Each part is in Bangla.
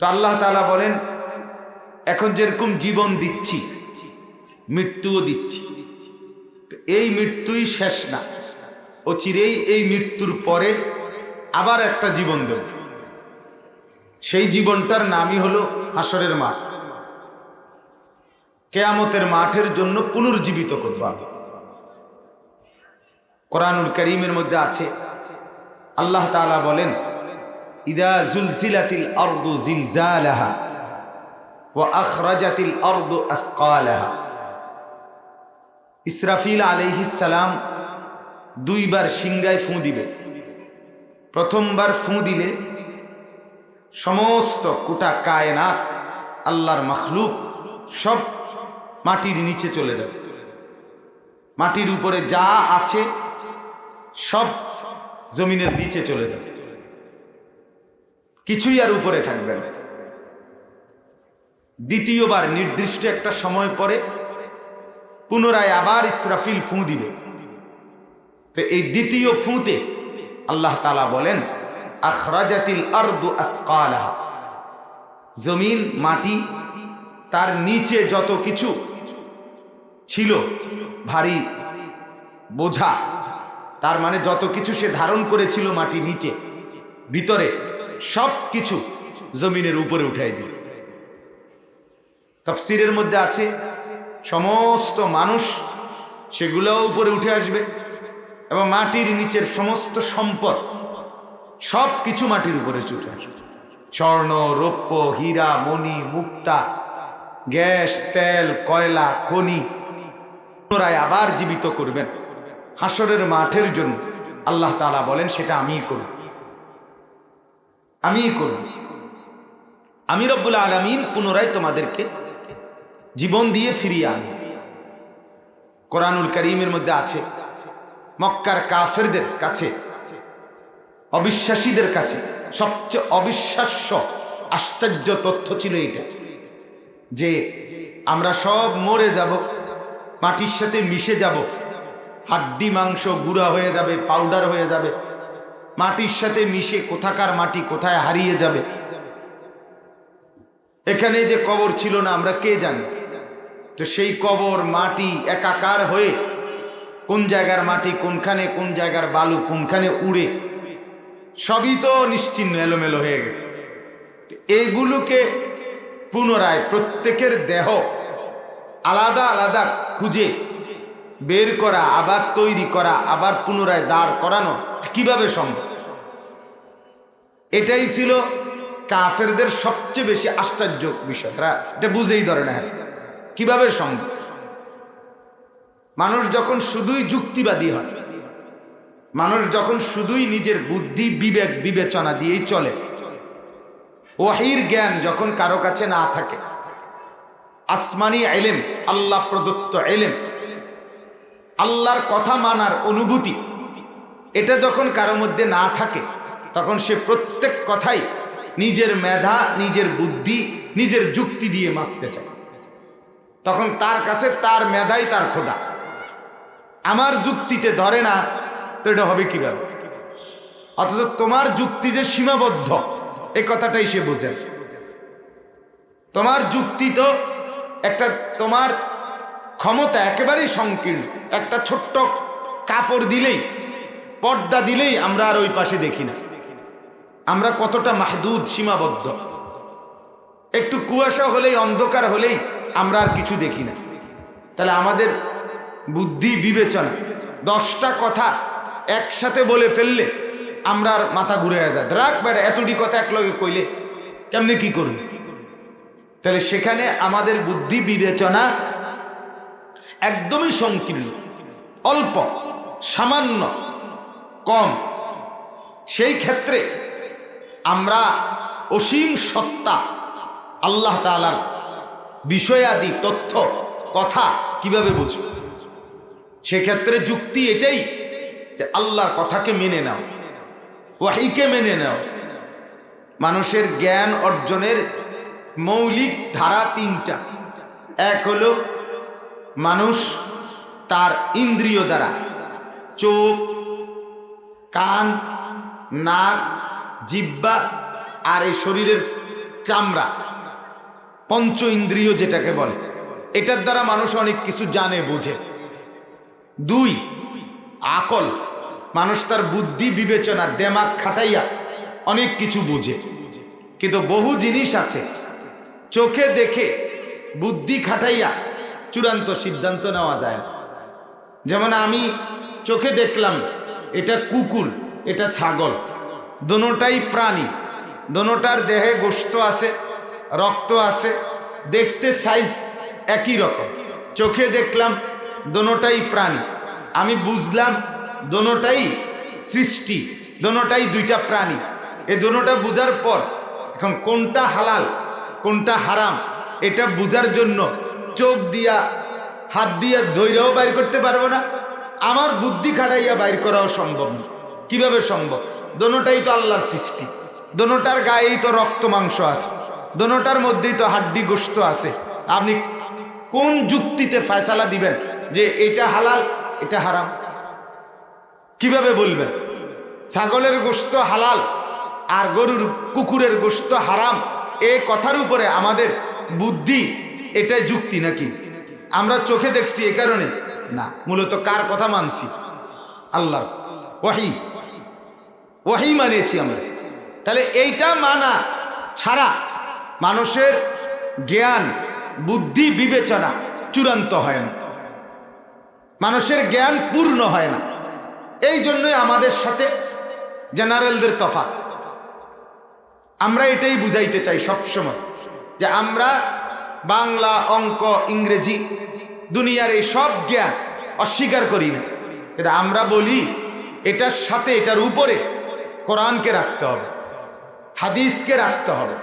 তো আল্লাহ তাআলা বলেন, এখন যেরকম জীবন দিচ্ছি, মৃত্যুও দিচ্ছি। এই মৃত্যুই শেষ না। ও চিরেই এই মৃত্যুর পরে আবার একটা জীবন দেব। সেই জীবনটার নামই হলো হাসরের মাঠ। কেয়ামতের মাঠের জন্য পুনর্জীবিত করব কোরআনুল করিমের মধ্যে আছে, আল্লাহ তাআলা বলেন ইদা জুলজিলাতিল আরদু জিলজালাহা ওয়া আখরাজাতিল আরদু আসকালাহা। ইসরাফিল আলাইহিস দুইবার সিংগায় ফুঁ দিবে। প্রথমবার ফুঁ দিলে সমস্ত কোটা কায়নাত আল্লাহর মখলুক সব মাটির নিচে চলে যাবে। মাটির উপরে যা আছে সব জমিনের নিচে চলে যাবে। কিছুই আর উপরে থাকবে না। দ্বিতীয়বার নির্দিষ্ট একটা সময় পরে পুনরায় আবার ইসরাফিল ফুঁ দিবে। তো এই দ্বিতীয় ফুঁতে আল্লাহ তালা বলেন, আখরাজাতিল জমিন, মাটি, তার নিচে যত কিছু ছিল, ভারী, বোঝা, তার মানে যত কিছু সে ধারণ করেছিল মাটি নিচে, ভিতরে সব কিছু জমিনের উপরে উঠাই দিল। তফসিরের মধ্যে আছে, সমস্ত মানুষ সেগুলো উপরে উঠে আসবে এবং মাটির নিচের সমস্ত সম্পদ সব কিছু মাটির উপরে ছুটে আসবে। স্বর্ণ, রৌপ্য, হীরা, মণি, মুক্তা, গ্যাস, তেল, কয়লা, খনি পুনরায় আবার জীবিত করবেন। হাসরের মাঠের জন্য আল্লাহ তালা বলেন, সেটা আমিই করব। আমিই করব। আমি রব্বুল আলমিন পুনরায় তোমাদেরকে জীবন দিয়ে ফিরিয়ে আনি কোরআনুল করিমের মধ্যে আছে, মক্কার কাফেরদের কাছে, অবিশ্বাসীদের কাছে, সবচেয়ে অবিশ্বাস্য, আশ্চর্য তথ্য ছিল এটা যে আমরা সব মরে যাব, মাটির সাথে মিশে যাব, হাড্ডি, মাংস, গুঁড়া হয়ে যাবে, পাউডার হয়ে যাবে মাটির সাথে মিশে কোথাকার মাটি কোথায় হারিয়ে যাবে? এখানে যে কবর ছিল না, আমরা কে জানি? তো সেই কবর, মাটি একাকার হয়ে কোন জায়গার মাটি কোনখানে, কোন জায়গার বালু কোনখানে উড়ে, সবই তো নিশ্চিন্ন, এলোমেলো হয়ে গেছে। এগুলোকে পুনরায় প্রত্যেকের দেহ আলাদা আলাদা খুঁজে বের করা, আবার তৈরি করা, আবার পুনরায় দাঁড় করানো, কীভাবে সম্ভব? এটাই ছিল কাফেরদের সবচেয়ে বেশি আশ্চর্য বিষয়। এরা এটা বুঝেই ধরে না। কীভাবে সম্ভব? মানুষ যখন শুধুই যুক্তিবাদী হয়, মানুষ যখন শুধুই নিজের বুদ্ধি, বিবেক, বিবেচনা দিয়েই চলে, ওয়াহির জ্ঞান যখন কারও কাছে না থাকে, আসমানি এলেম আল্লাহ প্রদত্ত এলেম আল্লাহর কথা মানার অনুভূতি, এটা যখন কারও মধ্যে না থাকে তখন সে প্রত্যেক কথাই নিজের মেধা, নিজের বুদ্ধি, নিজের যুক্তি দিয়ে মাপতে চায়। তখন তার কাছে তার মেধাই তার খোদা। আমার যুক্তিতে ধরে না, তো এটা হবে কীভাবে? অথচ তোমার যুক্তি যে সীমাবদ্ধ এই কথাটাই সে বোঝে। তোমার যুক্তি তো একটা তোমার ক্ষমতা একেবারেই সংকীর্ণ। একটা ছোট্ট কাপড় দিলেই, পর্দা দিলেই আমরা আর ওই পাশে দেখি না। আমরা কতটা মাহদুদ, সীমাবদ্ধ? একটু কুয়াশা হলেই, অন্ধকার হলেই আমরা আর কিছু দেখি না। তাহলে আমাদের বুদ্ধি বিবেচনা, দশটা কথা একসাথে বলে ফেললে আমরা আর মাথা ঘুরে যায়। রাখ বেড়া এতটি কথা একলগে কইলে কেমনি কি করবে? তাহলে সেখানে আমাদের বুদ্ধি বিবেচনা একদমই সংকীর্ণ, অল্প, সামান্য, কম। সেই ক্ষেত্রে আমরা অসীম সত্তা, আল্লাহ তালার বিষয়াদি, তথ্য, কথা কীভাবে বুঝব? সেক্ষেত্রে যুক্তি এটাই যে আল্লাহর কথাকে মেনে নাও, ওয়াহিকে মেনে নাও। মানুষের জ্ঞান অর্জনের মৌলিক ধারা তিনটা। এক হলো মানুষ তার ইন্দ্রিয় দ্বারা, চোখ, কান, নাক জিব্বা আর এই শরীরের চামড়া, পঞ্চ ইন্দ্রিয় যেটাকে বলে, এটার দ্বারা মানুষ অনেক কিছু জানে, বুঝে। দুই, আকল, মানুষ তার বুদ্ধি, বিবেচনা দেমাগ খাটাইয়া অনেক কিছু বুঝে। কিন্তু বহু জিনিস আছে, চোখে দেখে বুদ্ধি খাটাইয়া চূড়ান্ত সিদ্ধান্ত নেওয়া যায় যেমন আমি চোখে দেখলাম, এটা কুকুর, এটা ছাগল। দোনোটাই প্রাণী। দোনোটার দেহে গোস্ত আছে, রক্ত আছে। দেখতে সাইজ একই রকম। চোখে দেখলাম দোনোটাই প্রাণী। আমি বুঝলাম দোনোটাই সৃষ্টি দোনোটাই দুইটা প্রাণী। এ দোনোটা বুঝার পর এখন কোনটা হালাল, কোনটা হারাম, এটা বুঝার জন্য চোখ দিয়া, হাত দিয়া ধৈর্যও বাইর করতে পারব না। আমার বুদ্ধি খাটাইয়া বাইর করাও সম্ভব না। কীভাবে সম্ভব? দোনোটাই তো আল্লাহর সৃষ্টি। দোনোটার গায়েই তো রক্ত, মাংস আছে। দোনোটার মধ্যেই তো হাড্ডি গোস্ত আছে। আপনি কোন যুক্তিতে ফয়সালা দিবেন যে এটা হালাল, এটা হারাম? কীভাবে বলবেন? ছাগলের গোস্ত হালাল আর গরুর, কুকুরের গোস্ত হারাম এই কথার উপরে আমাদের বুদ্ধি, এটাই যুক্তি নাকি? আমরা চোখে দেখছি এ কারণে? না, মূলত কার কথা মানছি? আল্লাহর। ওয়াহি। ওয়াহি মানিয়েছি আমরা। তাহলে এইটা মানা ছাড়া মানুষের জ্ঞান, বুদ্ধি, বিবেচনা চূড়ান্ত হয় না। মানুষের জ্ঞান পূর্ণ হয় না। এই জন্যই আমাদের সাথে জেনারেলদের তফাৎ। আমরা এটাই বুঝাইতে চাই সবসময় যে আমরা বাংলা, অঙ্ক, ইংরেজি দুনিয়ার এই সব জ্ঞান অস্বীকার করি না। কিন্তু আমরা বলি, এটার সাথে এটার উপরে কোরআনকে রাখতে হবে, হাদিসকে রাখতে হবে,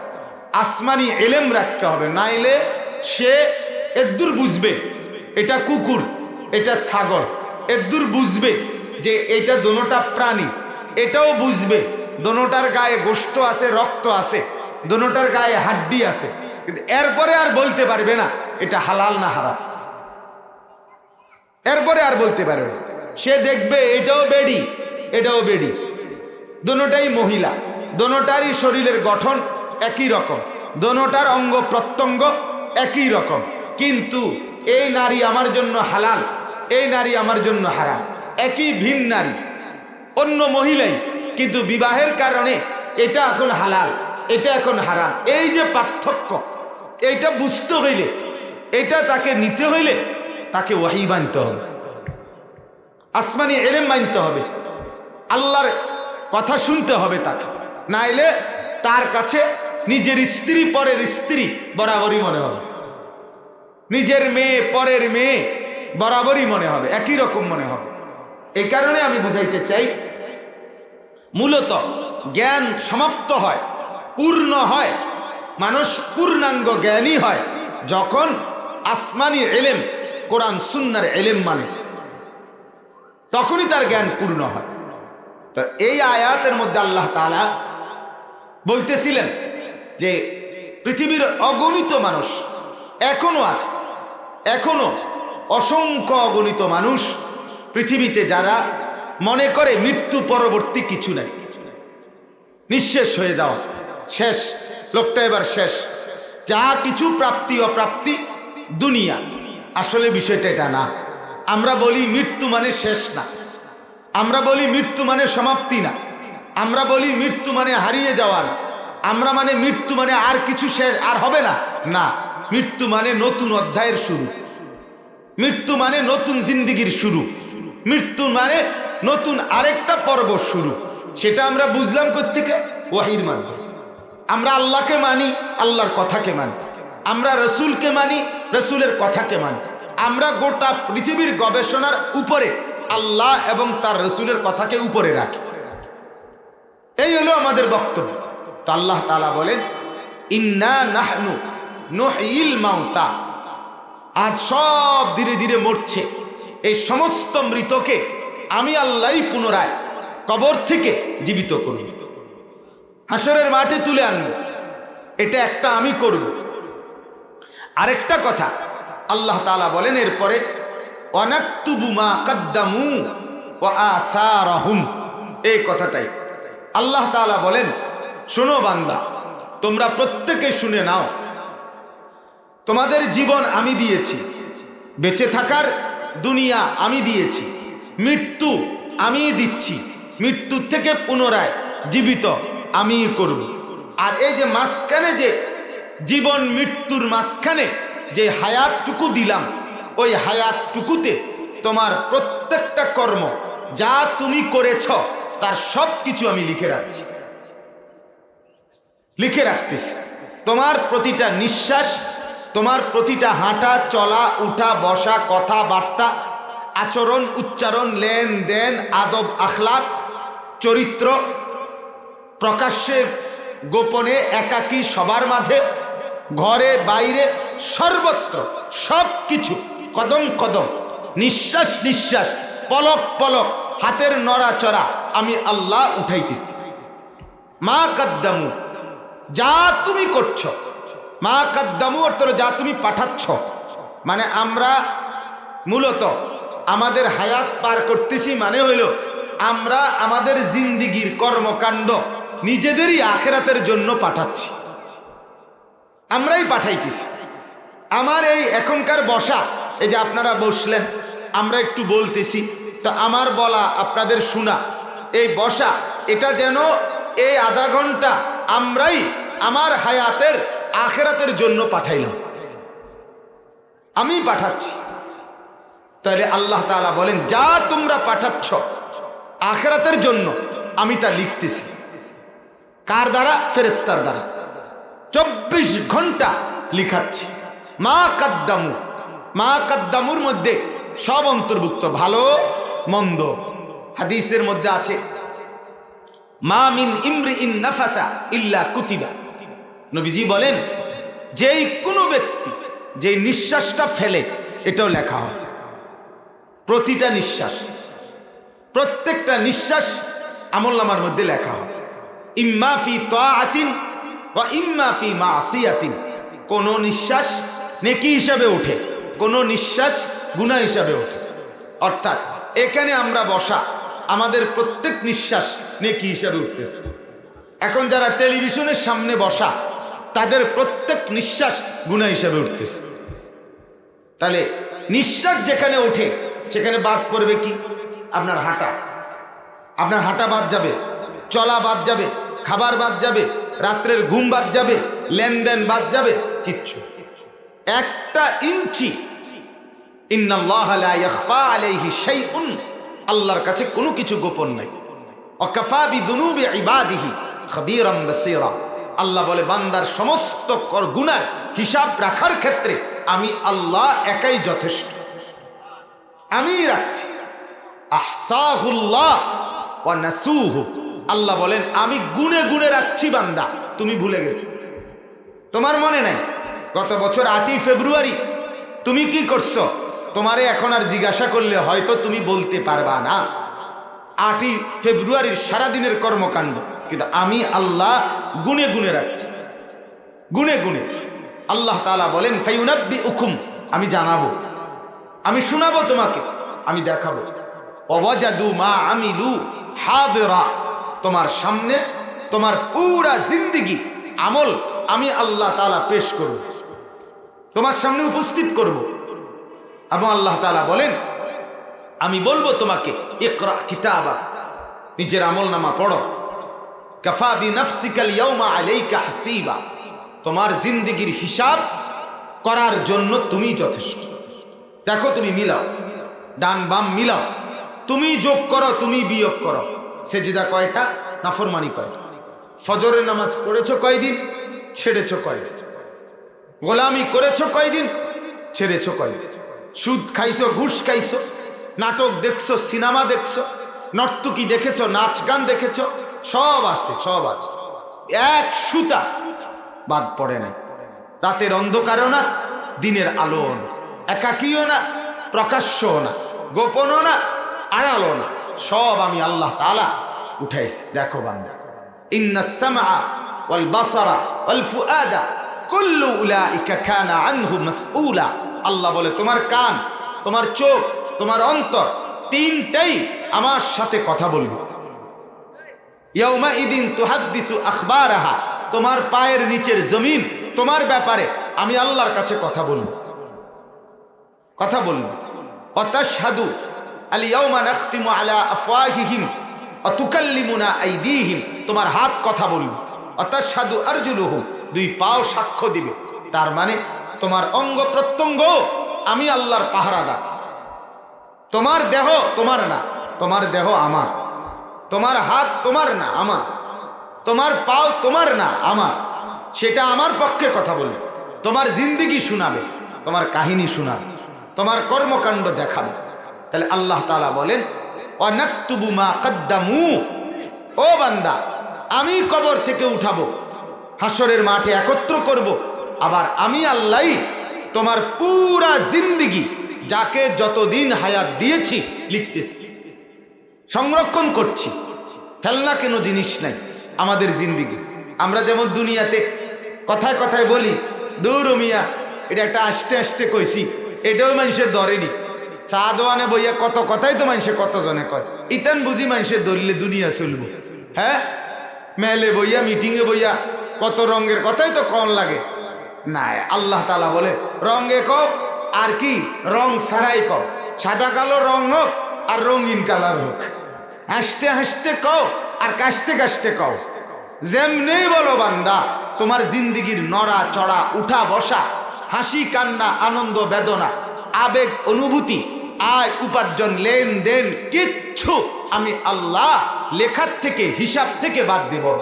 আসমানি এলেম রাখতে হবে, নাইলে সে এদ্দুর বুঝবে, এটা কুকুর, এটা ছাগল, এদ্দুর বুঝবে যে এটা দোনোটা প্রাণী, এটাও বুঝবে দোনোটার গায়ে গোস্ত আছে, রক্ত আছে দোনোটার গায়ে হাড্ডি আছে, কিন্তু এরপরে আর বলতে পারবে না এটা হালাল না হারাম। এরপরে আর বলতে পারবে না। সে দেখবে এটাও বেডি এটাও বেডি। দোনোটাই মহিলা দোনোটারই শরীরের গঠন একই রকম দোনোটার অঙ্গ প্রত্যঙ্গ একই রকম। কিন্তু এই নারী আমার জন্য হালাল, এই নারী আমার জন্য হারাম। একই ভিন নারী, অন্য মহিলাই, কিন্তু বিবাহের কারণে এটা এখন হালাল, এটা এখন হারাম। এই যে পার্থক্য এটা বুঝতে হইলে, এটা তাকে নিতে হইলে তাকে ওয়াহি মানতে হবে। আসমানি এলেম মানতে হবে। আল্লাহর কথা শুনতে হবে তাকে। নাইলে তার কাছে নিজের স্ত্রী পরের স্ত্রী বরাবরই মনে হবে। নিজের মেয়ে পরের মেয়ে বরাবরই মনে হবে, একই রকম মনে হবে। এই কারণে আমি বুঝাইতে চাই, মূলত জ্ঞান সমাপ্ত হয়, পূর্ণ হয়, মানুষ পূর্ণাঙ্গ জ্ঞানী হয় যখন আসমানি এলেম, কোরআন সুন্নার এলেম মানে। তখনই তার জ্ঞান পূর্ণ হয়। এই আয়াতের মধ্যে আল্লাহ তালা বলতেছিলেন যে পৃথিবীর অগণিত মানুষ এখনও আছে, এখনও অসংখ্য অগণিত মানুষ পৃথিবীতে যারা মনে করে মৃত্যু পরবর্তী কিছু নাই। নিঃশেষ হয়ে যাওয়া, শেষ, লোকটা এবার শেষ। যা কিছু প্রাপ্তি, অপ্রাপ্তি, দুনিয়া। আসলে বিষয়টা এটা না। আমরা বলি মৃত্যু মানে শেষ না। আমরা বলি মৃত্যু মানে সমাপ্তি না। আমরা বলি মৃত্যু মানে হারিয়ে যাওয়ার। আমরা মানে মৃত্যু মানে আর কিছু শেষ আর হবে না। না, মৃত্যু মানে নতুন অধ্যায়ের শুরু। মৃত্যু মানে নতুন জিন্দিগির শুরু। মৃত্যু মানে নতুন আরেকটা পর্ব শুরু। সেটা আমরা বুঝলাম কোথেকে ওয়াহির মাধ্যমে। আমরা আল্লাহকে মানি, আল্লাহর কথাকে মানি। আমরা রসুলকে মানি, রসুলের কথাকে মানি। আমরা গোটা পৃথিবীর গবেষণার উপরে আল্লাহ এবং তার রসুলের কথাকে উপরে রাখি। এই হলো আমাদের বক্তব্য। তো আল্লাহ তালা বলেন, ইন্না নাহনু নহিল মাউতা। আজ সব ধীরে ধীরে মরছে। এই সমস্ত মৃতকে আমি আল্লাহই পুনরায় কবর থেকে জীবিত করব। হাসরের মাঠে তুলে আনব। এটা একটা আমি করব। আরেকটা কথা আল্লাহ তালা বলেন, এরপরে অনাক্তুবুমা কাদ্দামু ও আসারাহুম। এই কথাটাই। আল্লাহ তালা বলেন, শোনো বান্দা, তোমরা প্রত্যেকে শুনে নাও। তোমাদের জীবন আমি দিয়েছি। বেঁচে থাকার দুনিয়া আমি দিয়েছি। মৃত্যু আমি দিচ্ছি। মৃত্যুর থেকে পুনরায় জীবিত আমিই করব। আর এই যে মাঝখানে যে জীবন মৃত্যুর মাঝখানে যে হায়াতটুকু দিলাম ওই হায়াতটুকুতে তোমার প্রত্যেকটা কর্ম যা তুমি করেছ, তার সব কিছু আমি লিখে রাখছি। লিখে রাখতেছি। তোমার প্রতিটা নিঃশ্বাস, তোমার প্রতিটা হাঁটা, চলা, উঠা, বসা, কথাবার্তা, আচরণ, উচ্চারণ, লেনদেন, আদব, আখলাক, চরিত্র প্রকাশ্যে, গোপনে, একাকী, সবার মাঝে, ঘরে, বাইরে, সর্বত্র সব কিছু কদম কদম, নিঃশ্বাস নিঃশ্বাস, পলক পলক, হাতের নড়াচড়া আমি আল্লাহ উঠাইতেছি। মা কাদ্দামু, যা তুমি করছ, মা কাদ্দামু অর্থ যা তুমি পাঠাচ্ছ। মানে আমরা মূলত আমাদের হায়াত পার করতেছি মানে হইল আমরা আমাদের জিন্দিগির কর্মকাণ্ড নিজেদেরই আখেরাতের জন্য পাঠাচ্ছি। আমরাই পাঠাইতেছি। আমার এই এখনকার বসা এই যে আপনারা বসলেন, আমরা একটু বলতেছি। তো আমার বলা, আপনাদের শোনা, এই বসা, এটা যেন এই আধা ঘণ্টা আমরাই আমার হায়াতের আখেরাতের জন্য পাঠাইলাম। আমি পাঠাচ্ছি। তাহলে আল্লাহ তাআলা বলেন, যা তোমরা পাঠাচ্ছ আখেরাতের জন্য, আমি তা লিখতেছি। কার দ্বারা? ফেরেস্তার দ্বারা। চব্বিশ ঘণ্টা লিখাচ্ছি। মা কাদ্দামু। মা কাদ্দামুর মধ্যে সব অন্তর্ভুক্ত, ভালো, মন্দ। হাদিসের মধ্যে আছে, মা মিন ইমরি ইন নাফাতা ইল্লা কুতিবা। নবীজি বলেন, যেই কোনো ব্যক্তি যে নিঃশ্বাসটা ফেলে, এটাও লেখা হয়। প্রতিটা নিঃশ্বাস, প্রত্যেকটা নিঃশ্বাস আমলনামার মধ্যে লেখা হয়। ইম্মা ফি তাআতিন বা ইম্মা ফি মাসিয়াতিন। কোন নিঃশ্বাস নেকি হিসাবে ওঠে। কোন নিঃশ্বাস গুনাহ হিসাবে ওঠে। অর্থাৎ, এখানে আমরা বসা, আমাদের প্রত্যেক নিঃশ্বাস নেকি হিসাবে উঠতেছে। এখন যারা টেলিভিশনের সামনে বসা, তাদের প্রত্যেক নিঃশ্বাস গুনাহ হিসাবে উঠতেছে। তাহলে, নিঃশ্বাস যেখানে ওঠে, সেখানে বাদ পড়বে কি? আপনার হাঁটা। আপনার হাঁটা বাদ যাবে, চলা বাদ যাবে, খাবার বাদ যাবে, রাত্রের ঘুম বাদ যাবে, লেনদেন বাদ যাবে, কিচ্ছু। একটা ইঞ্চি? আল্লাহর কাছে কোনো কিছু গোপন নাই। আল্লাহ বলে, বান্দার সমস্ত হিসাব রাখার ক্ষেত্রে আমি আল্লাহ একাই যথেষ্ট। আমি রাখছি। আহসাহুল্লাহ আল্লাহ বলেন, আমি গুনে গুনে রাখছি বান্দা। তুমি ভুলে গেছো। তোমার মনে নাই? গত বছর আটই ফেব্রুয়ারি। তুমি কি করছ? তোমারে এখন আর জিজ্ঞাসা করলে হয়তো তুমি বলতে পারবা না। আটই ফেব্রুয়ারির সারাদিনের কর্মকাণ্ড। কিন্তু আমি আল্লাহ গুনে গুনে রাখছি। গুনে গুনে। আল্লাহ তালা বলেন ফাইউনাব্বি উকুম আমি জানাব। আমি শোনাবো তোমাকে। আমি দেখাবো। অবজাদু মা আমিলু হাদরা। তোমার সামনে তোমার পুরা জিন্দিগি আমল আমি আল্লাহ তালা পেশ করব। তোমার সামনে উপস্থিত করব। এবং আল্লাহ তালা বলেন, আমি বলব তোমাকে, ইকরা কিতাবা, নিজের আমল নামা পড়ো তোমার জিন্দিগির হিসাব করার জন্য তুমি যথেষ্ট। দেখো তুমি মিলাও, ডান বাম মিলাও। তুমি যোগ করো, তুমি বিয়োগ করো। সেজিদা কয়টা? নাফরমানি কয়টা? ফজরের নামাজ পড়েছ কয়দিন? ছেড়েছ কয়দিন গোলামি করেছ কয়দিন? ছেড়েছ কয়দিন সুদ খাইছো, ঘুষ খাইছো, নাটক দেখছ, সিনেমা দেখছ, নর্তকী দেখেছ, নাচ গান দেখেছ, সব আসছে সব আসছে। এক সুতা বাদ পড়ে নাই। রাতের অন্ধকারও না, দিনের আলোও না, একাকীও না, প্রকাশ্যও না, গোপনও না আড়ালো না। সব আমি আল্লাহ তালা উঠাইছি। দেখো বান্দা। ইন্না সামা আল্লাহ বলে, তোমার কান, তোমার চোখ, তোমার অন্তর তিনটাই আমার সাথে কথা বলবে। ইয়াউমা তোমার পায়ের নিচের জমিন, তোমার ব্যাপারে আমি আল্লাহর কাছে কথা বলব। কথা বলব। অতাসাদু আলিয়াউমা নাখতিমু আলা আফওয়াহিহিম অতুকাল্লিমুনা আইদিহিম। তোমার হাত কথা বলবে। অতাসাদু আরজুলুহুম দুই পাও সাক্ষ্য দিবে। তার মানে তোমার অঙ্গ প্রত্যঙ্গ আমি আল্লাহর পাহারাদার। তোমার দেহ তোমার না, তোমার দেহ আমার। তোমার হাত তোমার না, আমার। তোমার পাও তোমার না, আমার। সেটা আমার পক্ষে কথা বলে। তোমার জিন্দিগি শোনাবে, তোমার কাহিনী শোনাবে, তোমার কর্মকাণ্ড দেখাবে। তাহলে আল্লাহ তালা বলেন অনাক্তুবু মা কদ্দামু। ও বান্দা আমি কবর থেকে উঠাবো হাসরের মাঠে একত্র করব, আবার আমি আল্লাহ তোমার পুরা জিন্দিগি, যাকে যতদিন হায়াত দিয়েছি লিখতেছি, সংরক্ষণ করছি। ফেলনা কেন জিনিস নাই আমাদের জিন্দিগি? আমরা যেমন দুনিয়াতে কথায় কথায় বলি, দূর মিয়া, এটা একটা আসতে আসতে কইছি, এটাও মানুষের দরেনি চা দোয়ানে বইয়া কত কথাই তো মানুষে কতজনে কয়, ইতান বুঝি মানুষের ধরলে দুনিয়া চলব। হ্যাঁ? মেলে বইয়া, মিটিংয়ে বইয়া, কত রঙের কথাই তো কম লাগে। না আল্লাহ তালা বলে, রঙে কও, আর কি, রং ছাড়াই কও। সাদা কালো রং হোক, আর রঙিন কালার হোক। হাসতে হাসতে কও, আর কাশতে কাশতে কও। যেমনি বলো বান্দা, তোমার জিন্দিগির নড়া, চড়া, উঠা, বসা, হাসি, কান্না, আনন্দ, বেদনা, আবেগ, অনুভূতি আয়, উপার্জন, লেনদেন, কিচ্ছু আমি আল্লাহ লেখার থেকে, হিসাব থেকে বাদ দেব।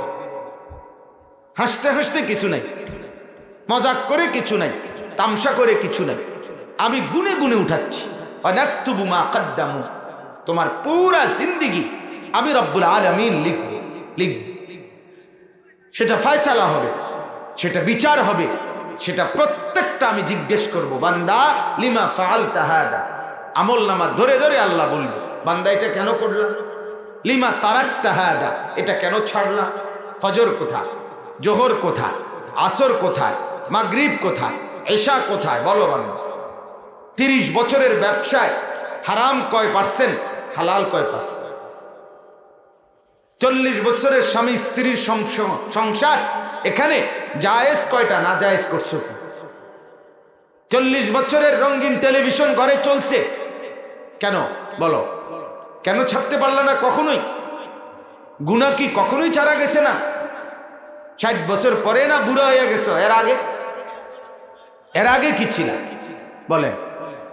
হাসতে হাসতে কিছু নাই। মজাক করে কিছু নাই। তামসা করে কিছু নাই। আমি গুনে গুনে উঠাচ্ছি। তোমার পুরা জিন্দিগি আমি রব্বুল আলমিন লিখব। লিখব। সেটা ফয়সালা হবে। সেটা বিচার হবে। সেটা প্রত্যেকটা আমি জিজ্ঞেস করব, বান্দা, লিমা ফাল তাহাদা আমল নামা ধরে ধরে আল্লাহ বলব বান্দা এটা কেন করলাম লিমা তারাক তাহাদা এটা কেন ছাড়লাম ফজর কোথায়? জোহর কোথায়? আসর কোথায়? মাগরিব কোথায়? এশা কোথায়? বলো বান্দা। তিরিশ বছরের ব্যবসায় হারাম কয় পার্সেন্ট? হালাল কয় পার্সেন্ট? চল্লিশ বছরের স্বামী স্ত্রীর সংস- সংসার এখানে জায়েজ কয়টা, না জায়েজ করছ? চল্লিশ বছরের রঙিন টেলিভিশন ঘরে চলছে কেন? বলো। কেন ছাড়তে পারল না কখনোই? গুণা কি কখনোই ছাড়া গেছে না? ষাট বছর পরে না বুড়া হয়ে গেছো? এর আগে? এর আগে কি ছিল? বলেন।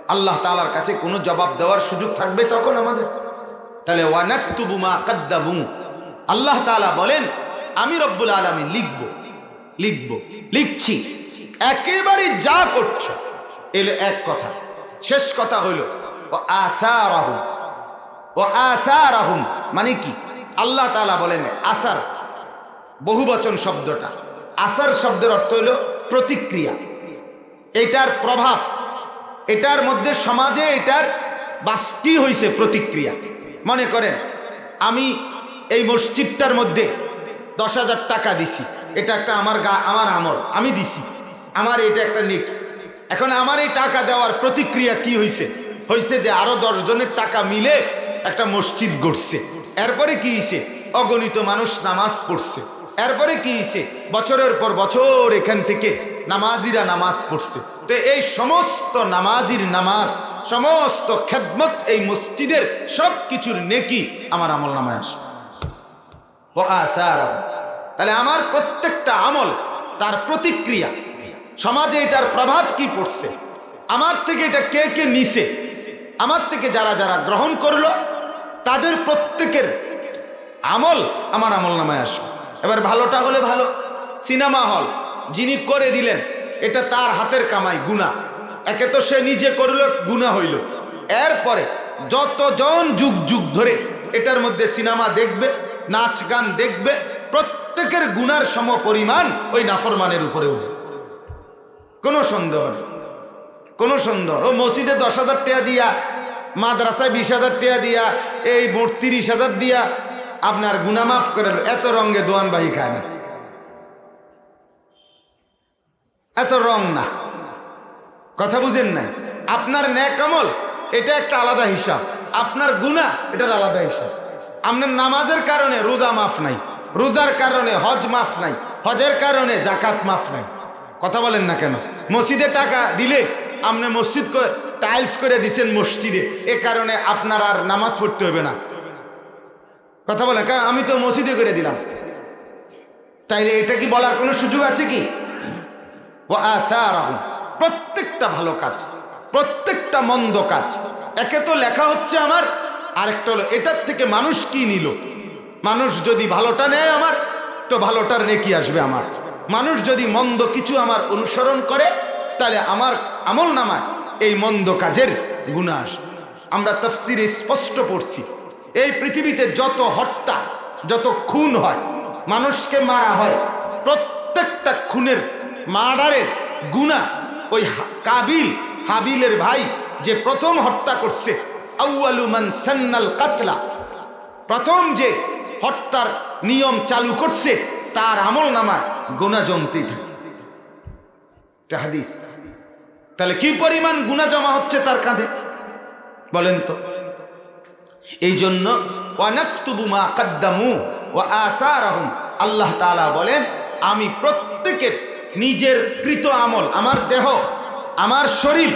আল্লাহ তালার কাছে কোনো জবাব দেওয়ার সুযোগ থাকবে তখন আমাদের? তাহলে ওয়ানাক্তুবু মা কাদ্দামু। আল্লাহ তালা বলেন, আমি রব্বুল আলামিন লিখব লিখব, লিখছি। একেবারে যা করছ। এলো এক কথা। শেষ কথা হলো ও আসারাহুম। ও আসারাহুম মানে কি? আল্লাহ তালা বলেন, আসার বহুবচন শব্দটা। আসার শব্দের অর্থ হলো প্রতিক্রিয়া। এটার প্রভাব, এটার মধ্যে সমাজে এটার বাস কি হয়েছে প্রতিক্রিয়া। মনে করেন, আমি এই মসজিদটার মধ্যে দশ হাজার টাকা দিছি। এটা একটা আমার গা, আমার আমল, আমি দিছি। আমার এটা একটা নিক। এখন আমার এই টাকা দেওয়ার প্রতিক্রিয়া কি হয়েছে হয়েছে যে আরও দশ জনের টাকা মিলে একটা মসজিদ গড়ছে। এরপরে কি হয়েছে অগণিত মানুষ নামাজ পড়ছে। এরপরে কি হয়েছে বছরের পর বছর এখান থেকে নামাজিরা নামাজ পড়ছে। তো এই সমস্ত নামাজির নামাজ, সমস্ত খেদমত এই মসজিদের সব কিছুর নেকি আমার আমল নামায় আসার তাহলে আমার প্রত্যেকটা আমল, তার প্রতিক্রিয়া, সমাজে এটার প্রভাব কি পড়ছে? আমার থেকে এটা কে কে নিছে? আমার থেকে যারা যারা গ্রহণ করল, তাদের প্রত্যেকের আমল আমার আমল নামায় আসবে। এবার ভালোটা হলে ভালো। সিনেমা হল, যিনি করে দিলেন, এটা তার হাতের কামাই গুণা একে তো সে নিজে করল গুণা হইল। এরপরে যতজন যুগ যুগ ধরে এটার মধ্যে সিনেমা দেখবে, নাচ গান দেখবে, প্রত্যেকের গুনার সম পরিমাণ ওই নাফরমানের উপরে উঠবে। কোনো সন্দেহ নেই। কোনো সুন্দর। ও মসজিদে দশ হাজার টাকা দিয়া, মাদ্রাসায় বিশ হাজার টাকা দিয়া, এই মোট তিরিশ হাজার দিয়া আপনার গুনা মাফ করে এত রঙে দোয়ানবাহি খায় না এত রং না। কথা বুঝেন নাই? আপনার ন্যাকামল এটা একটা আলাদা হিসাব। আপনার গুণা এটার আলাদা হিসাব। আপনার নামাজের কারণে রোজা মাফ নাই। রোজার কারণে হজ মাফ নাই। হজের কারণে জাকাত মাফ নাই। কথা বলেন না কেন? মসজিদে টাকা দিলে আপনি মসজিদ টাইলস করে দিছেন মসজিদে। এ কারণে আপনার আর নামাজ পড়তে হবে না। কথা বলেন, কারণ আমি তো মসজিদে করে দিলাম। তাইলে এটা কি বলার কোনো সুযোগ আছে কি? ও আসারাহুম। প্রত্যেকটা ভালো কাজ, প্রত্যেকটা মন্দ কাজ। একে তো লেখা হচ্ছে আমার, আরেকটা হলো, এটার থেকে মানুষ কি নিল? মানুষ যদি ভালোটা নেয় আমার, তো ভালোটার নেকি আসবে আমার। মানুষ যদি মন্দ কিছু আমার অনুসরণ করে তাহলে আমার আমল নামায় এই মন্দ কাজের গুণা আমরা তফসিরে স্পষ্ট পড়ছি, এই পৃথিবীতে যত হত্যা যত খুন হয়, মানুষকে মারা হয়, প্রত্যেকটা খুনের মার্ডারের গুণা ওই কাবিল, হাবিলের ভাই যে প্রথম হত্যা করছে কাতলা। প্রথম যে হত্যার নিয়ম চালু করছে, তার আমল নামায় গুণা জমতেই থাকে। এটা হাদিস। তাহলে কি পরিমাণ গুণা জমা হচ্ছে তার কাঁধে? বলেন তো। এই জন্য আসারাহুম। আল্লাহ বলেন, আমি প্রত্যেকের নিজের কৃত আমল, আমার দেহ, আমার শরীর,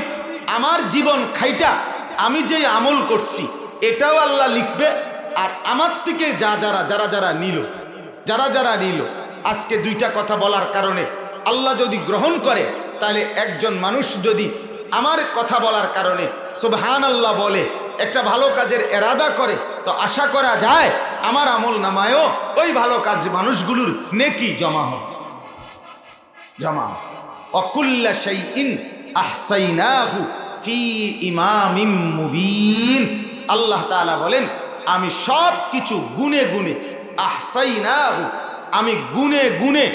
আমার জীবন খাইটা, আমি যে আমল করছি, এটাও আল্লাহ লিখবে। আর আমার থেকে যা যারা যারা যারা নিল, যারা যারা নিল, আজকে দুইটা কথা বলার কারণে আল্লাহ যদি গ্রহণ করে তাহলে একজন মানুষ যদি আমার কথা বলার কারণে সুবহান আল্লাহ বলে, একটা ভালো কাজের এরাদা করে, তো আশা করা যায় আমার আমল নামায়ও ওই ভালো কাজ মানুষগুলোর নেকি জমা হোক জমা। অকুল্লা সেই ইন আহসাইনাহু ফি ইমামিম মুবিন আল্লাহ তাআলা বলেন, আমি সব কিছু গুনে গুনে, আহসাইনাহু, আমি গুনে গুনে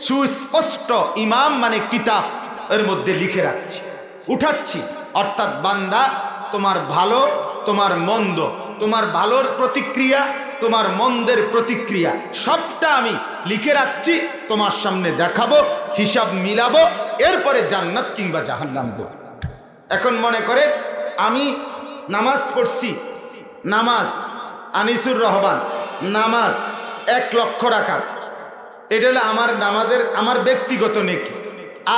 সুস্পষ্ট ইমাম মানে কিতাব এর মধ্যে লিখে রাখছি। উঠাচ্ছি, অর্থাৎ বান্দা তোমার ভালো, তোমার মন্দ, তোমার ভালোর প্রতিক্রিয়া, তোমার মন্দের প্রতিক্রিয়া সবটা আমি লিখে রাখছি, তোমার সামনে দেখাবো, হিসাব মিলাবো, এরপরে জান্নাত কিংবা জাহান্নাম দেব। এখন মনে করে, আমি নামাজ পড়ছি, নামাজ, আনিসুর রহমান, নামাজ এক লক্ষ রাখার এটা হলো আমার নামাজের, আমার ব্যক্তিগত নেকি।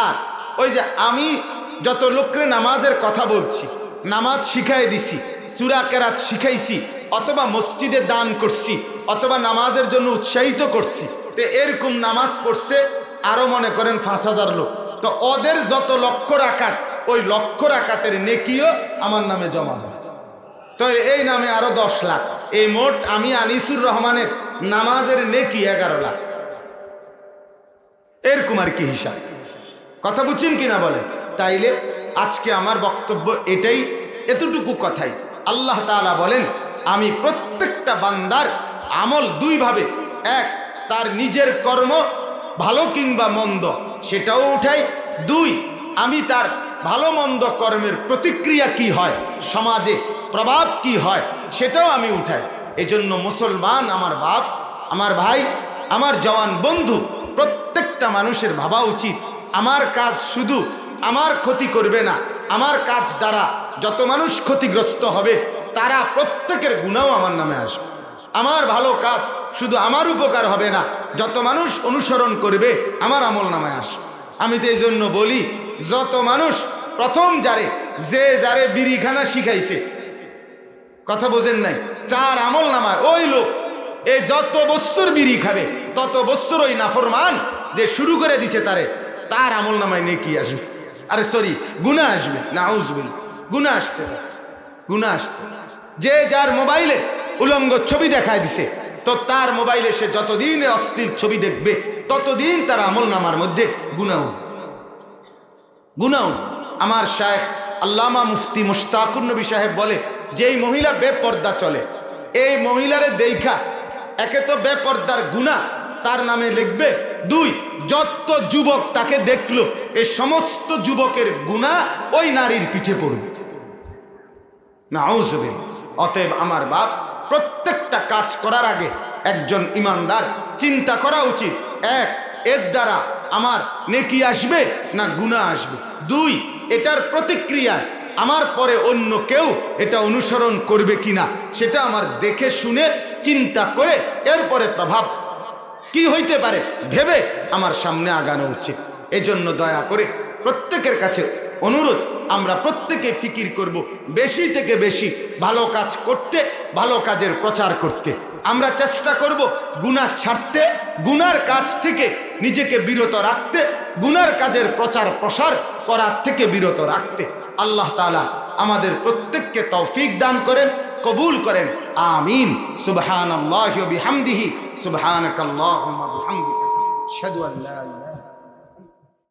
আর ওই যে আমি যত লোককে নামাজের কথা বলছি, নামাজ শিখাই দিছি, সুরা কেরাত শিখাইছি, অথবা মসজিদে দান করছি, অথবা নামাজের জন্য উৎসাহিত করছি, তো এরকম নামাজ পড়ছে আরও মনে করেন পাঁচ হাজার লোক। তো ওদের যত লক্ষ রাখাত ওই লক্ষ রাকাতের নেকিও আমার নামে জমা হবে তো এই নামে আরও দশ লাখ। এই মোট আমি আনিসুর রহমানের নামাজের নেকি এগারো লাখ। এরকম আর কি হিসাব? কথা বুঝছেন কিনা বলেন? তাইলে আজকে আমার বক্তব্য এটাই, এতটুকু কথাই। আল্লাহ তাআলা বলেন, আমি প্রত্যেকটা বান্দার আমল দুইভাবে, এক, তার নিজের কর্ম, ভালো কিংবা মন্দ, সেটাও উঠাই। দুই, আমি তার ভালো মন্দ কর্মের প্রতিক্রিয়া কি হয়, সমাজে প্রভাব কি হয়, সেটাও আমি উঠাই। এজন্য মুসলমান, আমার বাপ, আমার ভাই, আমার জওয়ান বন্ধু প্রত্যেকটা মানুষের ভাবা উচিত, আমার কাজ শুধু আমার ক্ষতি করবে না, আমার কাজ দ্বারা যত মানুষ ক্ষতিগ্রস্ত হবে, তারা প্রত্যেকের গুণাও আমার নামে আসবে। আমার ভালো কাজ শুধু আমার উপকার হবে না, যত মানুষ অনুসরণ করবে, আমার আমল নামায় আসবে। আমি তো এই জন্য বলি, যত মানুষ প্রথম যারে যে যারে বিড়িখানা শিখাইছে, কথা বোঝেন নাই, তার আমল নামায় ওই লোক এ যত বৎসর বিড়ি খাবে, তত বৎসর ওই নাফরমান যে শুরু করে দিছে তারে, তার আমল নামায় নেকি আসবে। আরে সরি গুণা আসবে না আউজবিল গুণা আসতে। গুণা আসতে যে যার মোবাইলে উলঙ্গ ছবি দেখায় দিছে, তো তার মোবাইলে সে যতদিন অস্থির ছবি দেখবে, ততদিন তার আমল নামার মধ্যে গুণাও গুনাও আমার শায়েখ আল্লামা মুফতি মুশতাকুর নবী সাহেব বলে, যেই মহিলা বেপর্দা চলে, এই মহিলারে দেখা একে তো বেপর্দার গুণা। তার নামে লিখবে, দুই, যত যুবক তাকে দেখল এই সমস্ত যুবকের গুণা ওই নারীর পিঠে পড়বে। না অতএব আমার বাপ, প্রত্যেকটা কাজ করার আগে একজন ইমানদার, চিন্তা করা উচিত। এক, এর দ্বারা আমার নেকি আসবে না গুণা আসবে? দুই, এটার প্রতিক্রিয়ায় আমার পরে অন্য কেউ এটা অনুসরণ করবে কিনা, সেটা আমার দেখে শুনে চিন্তা করে এরপরে প্রভাব কি হইতে পারে ভেবে আমার সামনে আগানো উচিত। এজন্য দয়া করে প্রত্যেকের কাছে অনুরোধ, আমরা প্রত্যেকে ফিকির করব, বেশি থেকে বেশি ভালো কাজ করতে, ভালো কাজের প্রচার করতে। আমরা চেষ্টা করব গুনা ছাড়তে, গুনার কাজ থেকে নিজেকে বিরত রাখতে, গুনার কাজের প্রচার প্রসার করার থেকে বিরত রাখতে। আল্লাহ তালা আমাদের প্রত্যেককে তৌফিক দান করেন, কবুল করেন। আমিন। সুবহান আল্লাহ বিহামদিহি। সুবহান বিহামদিকা। আশহাদু আল্লা ইলাহা